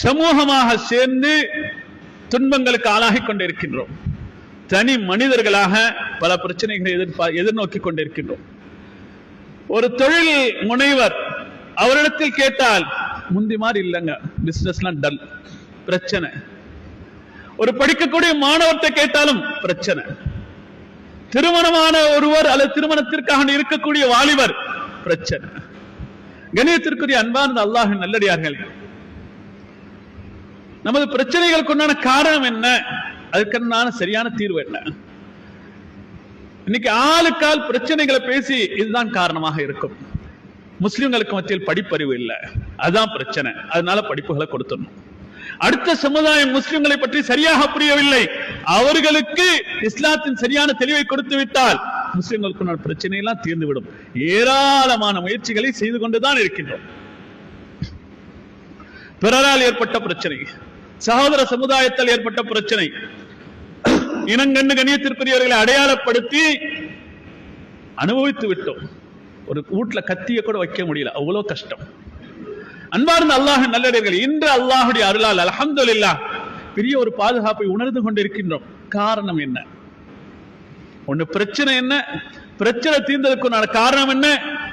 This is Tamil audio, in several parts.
சமூகமாக சேர்ந்து துன்பங்களுக்கு ஆளாகிக் கொண்டிருக்கின்றோம். தனி மனிதர்களாக பல பிரச்சனைகளை எதிர்பார் எதிர்நோக்கி கொண்டிருக்கின்றோம். ஒரு தொழில் முனைவர் அவரிடத்தில் கேட்டால் முந்தி மாதிரி இல்லைங்க பிசினஸ்லாம் டல் பிரச்சனை. ஒரு படிக்கக்கூடிய மாணவர்கிட்ட கேட்டாலும் பிரச்சனை. திருமணமான ஒருவர் அல்லது திருமணத்திற்காக இருக்கக்கூடிய வாலிபர் பிரச்சனை. கணியத்திற்குரிய அன்பார்ந்த அல்லாஹ் நல்லடியார்கள் நமது பிரச்சனைகளுக்கு உண்டான காரணம் என்ன? அதுக்குண்டான சரியான தீர்வு என்ன? இன்னைக்கு ஆளுக்கால் பிரச்சனைகளை பேசி இதுதான் காரணமாக இருக்கும். முஸ்லிம்களுக்கு மத்தியில் படிப்பறிவு இல்லை. அதுதான் பிரச்சனை. அதனால படிப்புகளை கொடுத்துடணும். அடுத்த சமுதாயம் முஸ்லிம்களை பற்றி சரியாக புரியவில்லை. அவர்களுக்கு இஸ்லாத்தின் சரியான தெளிவை கொடுத்து விட்டால் முஸ்லிம்களுக்கு பிரச்சனை எல்லாம் தீர்ந்துவிடும். ஏராளமான முயற்சிகளை செய்து கொண்டுதான் இருக்கின்றோம். பிறரால் ஏற்பட்ட பிரச்சனை. சகோதர சமுதாயத்தால் ஏற்பட்ட பிரச்சனை. இனங்கண்டு கணியத்திற்குரியவர்களை அடையாளப்படுத்தி அனுபவித்து விட்டோம். ஒரு வீட்டுல கத்திய கூட வைக்க முடியல. அவ்வளவு கஷ்டம். அன்பார்ந்த அல்லாஹ் நல்லடியர்கள் இன்று அல்லாஹுடைய அருளால் அல்ஹம்துலில்லாஹ் பெரிய ஒரு பாதுகாப்பை உணர்ந்து கொண்டிருக்கின்றோம். காரணம் என்ன? ஒண்ணு பிரச்சனை என்ன? பிரச்சனை தீர்ந்ததுக்குண்டான காரணம் என்ன?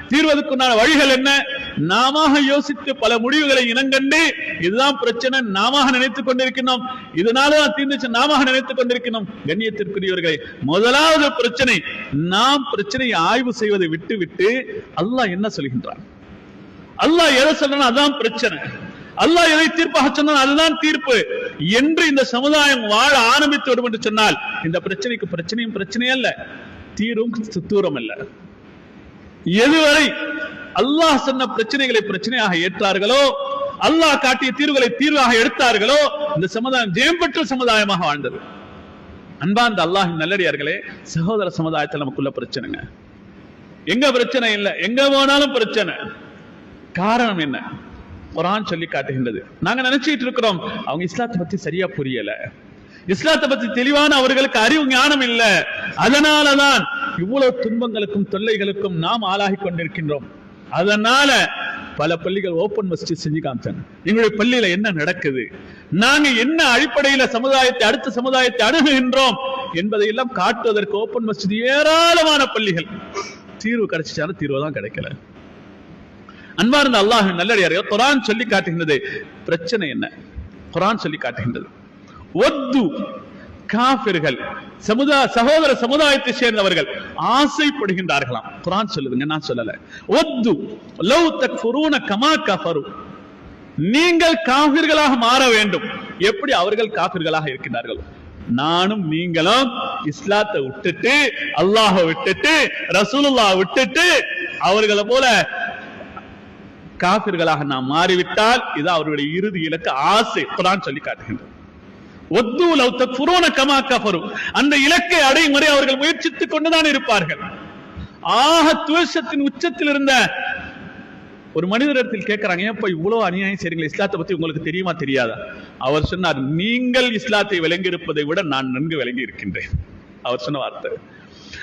தீர்வதற்குண்டான வழிகள் என்ன? நாம யோசித்து பல முடிவுகளை இனங்கண்டு இதுதான் பிரச்சனை நாம நினைத்துக் கொண்டிருக்கிறோம் இதனாலதான் தீர்ந்துச்சு நாம நினைத்துக் கொண்டிருக்கிறோம் கண்ணியத்திற்குரியவர்களை முதலாவது பிரச்சனை நாம் பிரச்சனையை ஆய்வு செய்வதை விட்டு விட்டு அல்லாஹ் என்ன சொல்கின்றான்? அல்லாஹ் எதை சொல்றான் அதான் பிரச்சனை. அல்லாஹ் எதை தீர்ப்பாக சொன்னால் அதுதான் தீர்ப்பு. என்று இந்த சமுதாயம் வாழ ஆரம்பித்து விடும் என்று சொன்னால் இந்த பிரச்சனைக்கு பிரச்சனையும் பிரச்சனையே அல்ல தீரும் தூரம் அல்ல. எதுவரை அல்லாஹ் சொன்ன பிரச்சனைகளை பிரச்சனையாக ஏற்றார்களோ அல்லாஹ் காட்டிய தீர்வுகளை தீர்வாக எடுத்தார்களோ இந்த சமுதாயம் ஜெயம்பெற்ற சமுதாயமாக வாழ்ந்தது. அன்பார்ந்த அல்லாஹின் நல்லடியார்களே சகோதர சமுதாயத்தில் நமக்குள்ள பிரச்சனைங்க. எங்க பிரச்சனை இல்லை எங்க போனாலும் பிரச்சனை. காரணம் என்ன? குரான் சொல்லி காட்டுகின்றது. நாங்க நினைச்சிட்டு இருக்கிறோம் அவங்க இஸ்லாத்தை பத்தி சரியா புரியல. இஸ்லாத்தை பத்தி தெளிவான அவர்களுக்கு அறிவு ஞானம் இல்ல. அதனாலதான் இவ்வளவு துன்பங்களுக்கும் தொல்லைகளுக்கும் நாம் ஆளாகி கொண்டிருக்கின்றோம். அதனால பல பள்ளிகள் ஓபன் மஸ்ஜித் செஞ்சு காமிச்சாங்க எங்களுடைய பள்ளியில என்ன நடக்குது? நாங்க என்ன அடிப்படையில சமுதாயத்தை அடுத்த சமுதாயத்தை அணுகுகின்றோம் என்பதை எல்லாம் காட்டுவதற்கு ஓபன் மஸ்ஜித் ஏராளமான பள்ளிகள். தீர்வு கிடைச்சிச்சாலும் தீர்வு தான் கிடைக்கல. அன்பார்ந்த அல்லாஹ் நல்லடியாரையோ குரான் சொல்லி காட்டுகின்றது. பிரச்சனை என்ன? குரான் சொல்லி காட்டுகின்றது. ஒத்து காபிர்கள் சமுதாய சகோதர சமுதாயத்தை சேர்ந்தவர்கள் ஆசைப்படுகின்றார்களாம். குரான் சொல்லுதுங்க நான் சொல்லல. ஒத்து லவ் தக்ஃபுரூன கமா கஃபரு. நீங்கள் காபிர்களாக மாற வேண்டும். எப்படி அவர்கள் காபிர்களாக இருக்கின்றார்கள்? நானும் நீங்களும் இஸ்லாத்தை விட்டுட்டு அல்லாஹ விட்டுட்டு ரசூலுல்லா விட்டுட்டு அவர்களை போல காபிர்களாக நாம் மாறிவிட்டால் இது அவருடைய இறுதி இலக்கு ஆசை. குரான் சொல்லி காட்டுகின்றது. அந்த இலக்கை அடையும் வரை அவர்கள் முயற்சித்துக் கொண்டுதான் இருப்பார்கள். ஆக துவேஷத்தின் உச்சத்தில் இருந்த ஒரு மனிதரிடத்தில் கேட்கிறாங்க இப்போ இவ்வளவு அநியாயம் செய்றீங்களா? இஸ்லாத்தை பத்தி உங்களுக்கு தெரியுமா தெரியாதா? அவர் சொன்னார் நீங்கள் இஸ்லாத்தை விளங்கி இருப்பதை விட நான் நன்கு விளங்கி இருக்கின்றேன் அவர் சொன்ன வார்த்தை.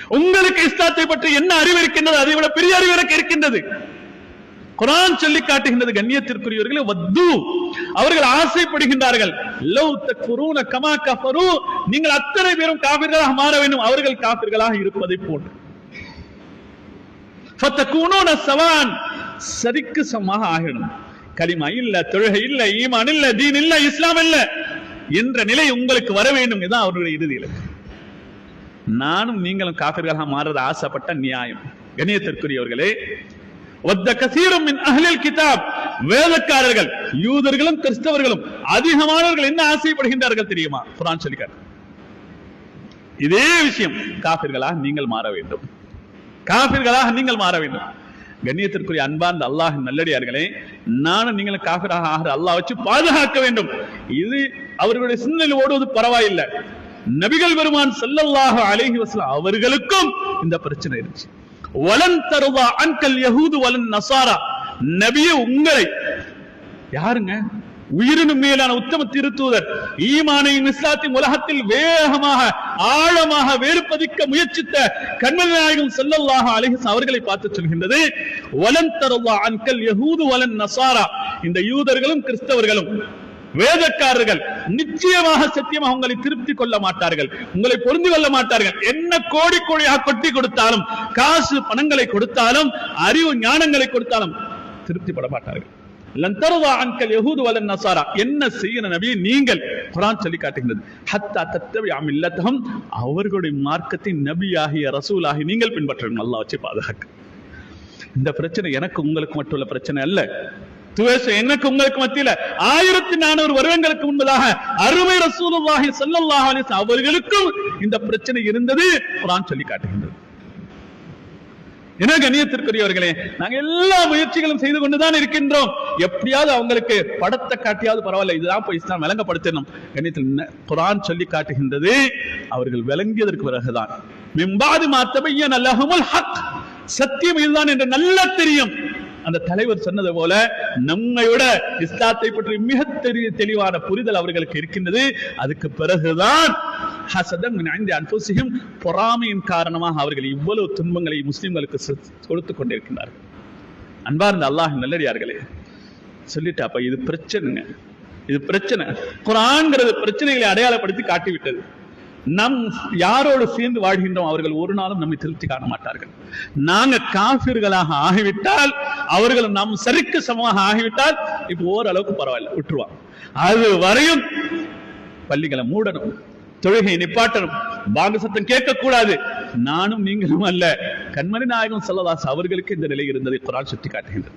உங்களுக்கு இஸ்லாத்தை பற்றி என்ன அறிவு இருக்கின்றது? அதை விட பெரிய அறிவு எனக்கு இருக்கின்றது. குரான் சொல்லி காட்டுகின்றது கண்ணியத்திற்குரியவர்களே வத்து. அவர்கள் ஆசைப்படுகின்றார்கள். Love comma கஃபரு. நீங்கள் அத்தனை பேரும் காபிர்களாக மாற வேண்டும். அவர்கள் காபிர்களாக இருப்பதை போன்று. சவான். சரிக்கு சமமாக ஆகிடும் கலிமா இல்ல தொழுகை இல்ல ஈமான் இல்ல தீன் இல்ல இஸ்லாம் இல்ல என்ற நிலை உங்களுக்கு வர வேண்டும் இதுதான் அவருடைய இறுதியில் நானும் நீங்களும் காபிர்களாக மாறுறது ஆசைப்பட்ட நியாயம். கணியத்திற்குரியவர்களே கிதாப். வேதக்காரர்கள் யூதர்களும் கிறிஸ்தவர்களும் அதிகமானவர்கள் என்ன ஆசைப்படுகின்றார்கள் தெரியுமா? குரான் சொல்லிக்கார் இதே விஷயம் காபிர்களாக நீங்கள் மாற வேண்டும். காபிர்களாக நீங்கள் மாற வேண்டும். கண்ணியத்திற்குரிய அன்பார்ந்த அல்லாஹ் நல்லடியார்களே நானும் நீங்களும் காபிராக ஆகிற அல்லாஹ் வச்சு பாதுகாக்க வேண்டும். இது அவர்களுடைய சிந்தனையில் ஓடுவது பரவாயில்லை. நபிகள் பெருமான் செல்லல்லாக அழகி வஸல்லம் அவர்களுக்கும் இந்த பிரச்சனை இருந்துச்சு. வலன் தருவா அன்கல் யகூது வலன் நசாரா. நபிய உங்களை. யாருங்க? உயிரினும் மேலான உத்தம திருத்தூதர். ஈமானையும் இஸ்லாத்தின் உலகத்தில் வேகமாக ஆழமாக வேறுபதிக்க முயற்சித்த கண்மணி நாயகம் செல்லல்லாக அழகிஸ் அவர்களை பார்த்து சொல்கின்றது. வலன் தருவா அன்கல் யகூது வலன் நசாரா. இந்த யூதர்களும் கிறிஸ்தவர்களும் வேதக்காரர்கள் நிச்சயமாக சத்தியமாக உங்களை திருப்தி கொள்ள மாட்டார்கள். உங்களை பொருந்து கொள்ள மாட்டார்கள். என்ன கோடி கோடியாக கொட்டி கொடுத்தாலும் காசு பணங்களை கொடுத்தாலும் அறிவு ஞானங்களை கொடுத்தாலும் திருப்திப்பட மாட்டார்கள். என்ன செய்யணும் நபி நீங்கள்? குரான் சொல்லி காட்டுகிறது ஹத்தா தத்தவி அமில்லத்தஹம் அவர்களுடைய மார்க்கத்தின் நபியாகிய ரசூலாகி நீங்கள் பின்பற்ற நல்லா வச்சு பாதுகாக்க. இந்த பிரச்சனை எனக்கு உங்களுக்கு மட்டும் உள்ள பிரச்சனை அல்ல. துவேஷம் எனக்கு உங்களுக்கு மத்தியில ஆயிரத்தி நானூறு வருடங்களுக்கு முன்பதாக அருமை ரசூலுல்லாஹி ஸல்லல்லாஹு அலைஹி அவர்களுக்கும் இந்த பிரச்சனை இருந்தது. குரான் சொல்லி காட்டுகின்றது. என்ன கண்ணியத்திற்குரியவர்களே நாங்க எல்லா முயற்சிகளும் செய்து கொண்டுதான் இருக்கின்றோம். எப்படியாவது அவங்களுக்கு படத்தை காட்டியாவது பரவாயில்ல இதுதான் போய் இஸ்லாம் விளங்கப்படுத்தணும். கண்ணியத்தில் குரான் சொல்லி காட்டுகின்றது. அவர்கள் விளங்கியதற்கு பிறகுதான். மிம்பாது மாத்தமையன் அல்லஹமுல் ஹக். சத்தியம் இதுதான் என்று நல்லா தெரியும். அந்த தலைவர் சொன்னது போல நம்மையோட இஸ்லாத்தை பற்றி மிக தெரிய தெளிவான புரிதல் அவர்களுக்கு இருக்கின்றது. அதுக்கு பிறகுதான் அன்புசியும் பொறாமையின் காரணமாக அவர்கள் இவ்வளவு துன்பங்களை முஸ்லிம்களுக்கு கொடுத்து கொடுத்துக் கொண்டிருக்கின்றார்கள். அன்பார்ந்த அல்லாஹ் நல்லடியார்களே சொல்லிட்டு அப்ப இது பிரச்சனைங்க. இது பிரச்சனை. குரான்கிறது பிரச்சனைகளை அடையாளப்படுத்தி காட்டிவிட்டது. நம் யாரோடு சேர்ந்து வாழ்கின்றோம் அவர்கள் ஒரு நாளும் நம்மை திருப்தி காண மாட்டார்கள். நாங்க காபிர்களாக ஆகிவிட்டால் அவர்கள் நம் சரிக்கு சமமாக ஆகிவிட்டால் இப்போ ஓரளவுக்கு பரவாயில்ல விட்டுருவாங்க. அது வரையும் பள்ளிகளை மூடணும் தொழுகை நிப்பாட்டணும் பாங்க சத்தம் கேட்கக்கூடாது. நானும் நீங்களும் அல்ல. கண்மணி நாயகம் செல்லதாஸ் அவர்களுக்கு இந்த நிலை இருந்ததை குரான் சுட்டி காட்டுகின்றது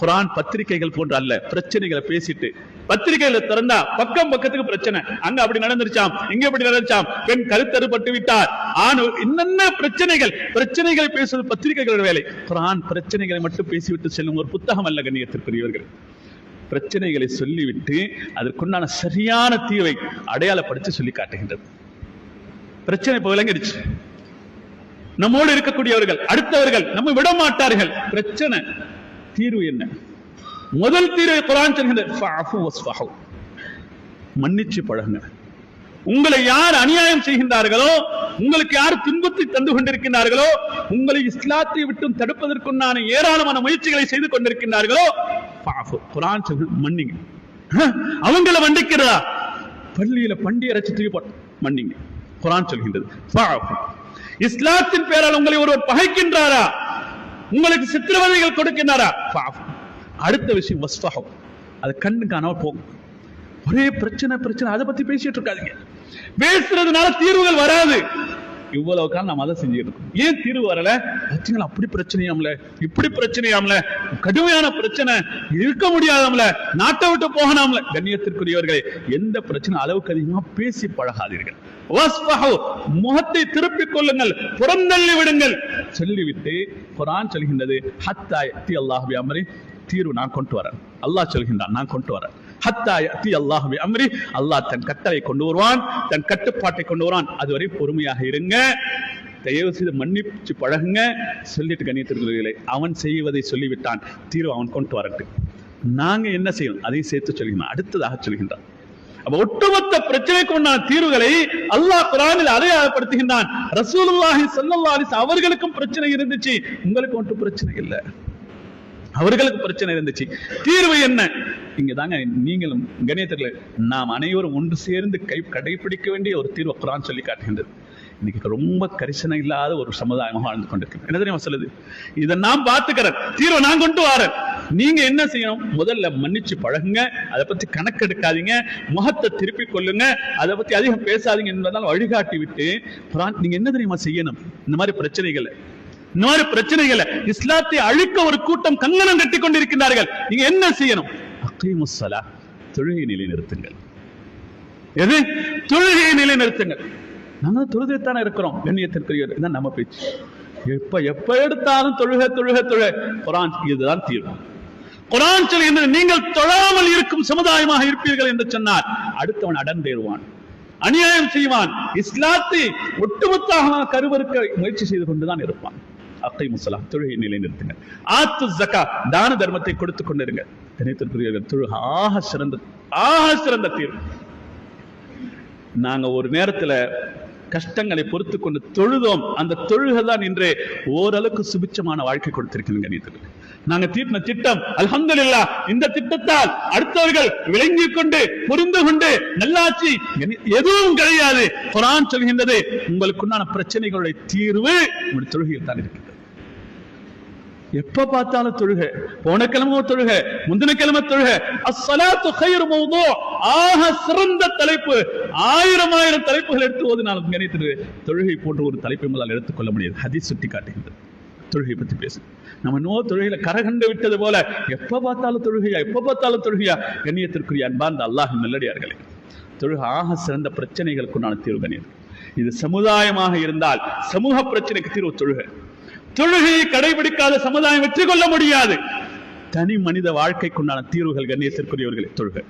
குரான் பத்திரிகைகள் போன்ற அல்ல பிரச்சனைகளை பேசிட்டு பத்திரிகைகளை திறந்தா பக்கம் பக்கத்துக்கு பிரச்சனை. அங்க அப்படி நடந்துருச்சாம் இங்க அப்படி நடந்துச்சாம் பெண் கருத்தறுபட்டு விட்டார். ஆணு என்னென்ன பிரச்சனைகள்? பிரச்சனைகளை பேசுவது பத்திரிகைகளோட வேலை. குரான் பிரச்சனைகளை மட்டும் பேசிவிட்டு செல்லும் ஒரு புத்தகம் அல்ல கண்ணியத்திற்குரியவர்கள். பிரச்சனைகளை சொல்லிவிட்டு அதற்குண்டான சரியான தீர்வை அடையாளப்படுத்தி சொல்லி காட்டுகின்றது. பிரச்சனை இப்போ விளங்கிடுச்சு. நம்மோடு இருக்கக்கூடியவர்கள் அடுத்தவர்கள் நம்ம விட மாட்டார்கள் பிரச்சனை தீர்வு என்ன? முதல் தீர்வை குரான் சொல்கின்றது மன்னிச்சு பழகுங்க. உங்களை யார் அநியாயம் செய்கின்றார்களோ உங்களுக்கு யார் துன்பத்தை தந்து கொண்டிருக்கின்றார்களோ உங்களை இஸ்லாத்தை விட்டும் தடுப்பதற்குண்டான ஏராளமான முயற்சிகளை செய்து கொண்டிருக்கின்றார்களோ குரான் சொல்கிறது மன்னிங்க. ஹ, அவங்கள மன்னிக்கிறதா? பள்ளியில பண்டி அரைச்சு தூக்கி போட்டு மன்னிங்க. குரான் சொல்கின்றது இஸ்லாத்தின் பேரால் உங்களை ஒருவர் பகைக்கின்றாரா? உங்களுக்கு சித்திரவதைகள் கொடுக்கின்றாரா? அடுத்த விஷயம் வஸ்ஃபஹு. அது கண்ணு காணாம போகும். ஒரே பிரச்சனை பிரச்சனை. அதை பத்தி பேசிட்டு இருக்காதீங்க. பேசுறதுனால தீர்வுகள் வராது. இவ்வளவு காலம் நாம அதை செஞ்சுட்டு இருக்கோம். ஏன் தீர்வு வரல? பிரச்சனை அப்படி பிரச்சனையாம்ல? இப்படி பிரச்சனையாம்ல? கடுமையான பிரச்சனை. இருக்க முடியாதாம்ல. நாட்டை விட்டு போகலாம்ல கண்ணியத்திற்குரியவர்களே எந்த பிரச்சனை அளவுக்கு அதிகமா பேசி பழகாதீர்கள். முகத்தை திருப்பிக் கொள்ளுங்கள். புறந்தள்ளி விடுங்கள். சொல்லிவிட்டு குரான் சொல்கின்றது ஹத்தாய் அல்லாஹ் அமரி. தீர்வு நான் கொண்டு வரேன். அல்லாஹ் சொல்கின்றான் நான் கொண்டு வரேன். ஹத்தா யத்தி அல்லாஹ் அம்ரி. அல்லாஹ் தன் கட்டளை கொண்டு வருவான் தன் கட்டுப்பாட்டை கொண்டு வருவான். அதுவரை பொறுமையாக இருங்க. தயவு செய்து மன்னிச்சு பழகுங்க. சொல்லிட்டு கண்ணியத்திற்குள்ளே அவன் செய்வதை சொல்லிவிட்டான். தீர்வு அவன் கொண்டு வரட்டு நாங்க என்ன செய்யணும்? அதையும் சேர்த்து சொல்கின்றான். அடுத்ததாக சொல்கின்றான். அப்ப ஒட்டுமொத்த பிரச்சனைக்கு உண்டான தீர்வுகளை அல்லாஹ் குரானில் அடையாளப்படுத்துகின்றான். ரசூலுல்லாஹி ஸல்லல்லாஹு அவர்களுக்கும் பிரச்சனை இருந்துச்சு. உங்களுக்கு ஒன்றும் பிரச்சனை இல்லை. அவர்களுக்கு பிரச்சனை இருந்துச்சு. தீர்வு என்ன? இங்க தாங்க நீங்களும் கணியத்தில் நாம் அனைவரும் ஒன்று சேர்ந்து கை கடைபிடிக்க வேண்டிய ஒரு தீர்வு குரான் சொல்லி காட்டுகின்றது. இன்னைக்கு ரொம்ப கரிசனை இல்லாத ஒரு சமுதாயமாக வாழ்ந்து கொண்டிருக்கு என்ன தெரியுமா சொல்லுது? இதை நான் பார்த்துக்கிறேன். தீர்வை நான் கொண்டு வரேன். நீங்க என்ன செய்யணும்? முதல்ல மன்னிச்சு பழகுங்க. அதை பத்தி கணக்கெடுக்காதீங்க. முகத்தை திருப்பி கொள்ளுங்க. அதை பத்தி அதிகம் பேசாதீங்க என்பதால் வழிகாட்டி விட்டு நீங்க என்ன தெரியுமா செய்யணும்? இந்த மாதிரி பிரச்சனைகளை இந்த மாதிரி பிரச்சனைகளை இஸ்லாத்தை அழிக்க ஒரு கூட்டம் கங்கணம் கட்டி கொண்டிருக்கிறார்கள் நீங்க என்ன செய்யணும்? அக்கீமுசலா தொழுகை நிலை நிறுத்துங்கள் எது? தொழுகையை நிலை நிறுத்துங்கள் நாங்க தொழுகைத்தானே இருக்கிறோம். கண்ணியத்திற்குரியவர் இதான் நம்ம பேச்சு. எப்ப எப்ப எடுத்தாலும் தொழுக தொழுக தொழுக. குரான் இதுதான் தீர்வு. குரான் சொல்கின்றது நீங்கள் தொழாமல் இருக்கும் சமுதாயமாக இருப்பீர்கள் என்று சொன்னார். அடுத்தவன் அடர்ந்தேறுவான் அநியாயம் செய்வான். இஸ்லாத்தை ஒட்டுமொத்தமாக கருவறுக்க முயற்சி செய்து கொண்டுதான் இருப்பான். அக்கை முசலாம் தொழுகை நிலைநிறுத்துங்க. ஆத்து ஜக்கா தான தர்மத்தை கொடுத்து கொண்டிருங்க. கணித்திற்குரியவர்கள் தொழுக ஆக சிறந்த ஆக சிறந்த தீர்வு. நாங்க ஒரு நேரத்துல கஷ்டங்களை பொறுத்து கொண்டு தொழுதோம். அந்த தொழுகை தான் இன்று ஓரளவுக்கு சுபிச்சமான வாழ்க்கை கொடுத்திருக்கிறது கணிதர்கள் நாங்க தீட்டின திட்டம் அல்ஹம்துலில்லாஹ் இந்த திட்டத்தால் அடுத்தவர்கள் விளங்கிக் கொண்டு புரிந்து கொண்டு நல்லாட்சி எதுவும் கிடையாது. குரான் சொல்கின்றது உங்களுக்குண்டான பிரச்சனைகளுடைய தீர்வு உங்களுடைய தொழுகையில் தான் இருக்கிறது. எப்ப பார்த்தாலும் தொழுக. போன கிழமை தொழுக முந்தின கிழமை தொழுக. அஸ்ஸலாத்து கைர் மௌதோ. ஆக சிறந்த தலைப்பு. ஆயிரம் ஆயிரம் தலைப்புகள் எடுத்து ஓதினாலும் நினைத்தது. தொழுகை போன்ற ஒரு தலைப்பை முதலால் எடுத்துக்கொள்ள முடியாது. ஹதீஸ் சுட்டி காட்டுகின்றது தொழுகை பற்றி பேசு நம்ம நோ தொழுகையில கரகண்டு விட்டது போல எப்ப பார்த்தாலும் தொழுகையா எப்ப பார்த்தாலும் தொழுகையா? கண்ணியத்திற்குரிய அன்பார்ந்த அல்லாஹ் நல்லடியார்களே தொழுக ஆக சிறந்த பிரச்சனைகளுக்கு நான் தீர்வு கண்ணியம் இது சமுதாயமாக இருந்தால் சமூக பிரச்சனைக்கு தீர்வு தொழுகை. தொழுகையை கடைபிடிக்காத சமுதாயம் வெற்றி கொள்ள முடியாது. தனி மனித வாழ்க்கைக்குண்டான தீர்வுகள் கண்ணியத்திற்குரியவர்களை தொழுகை.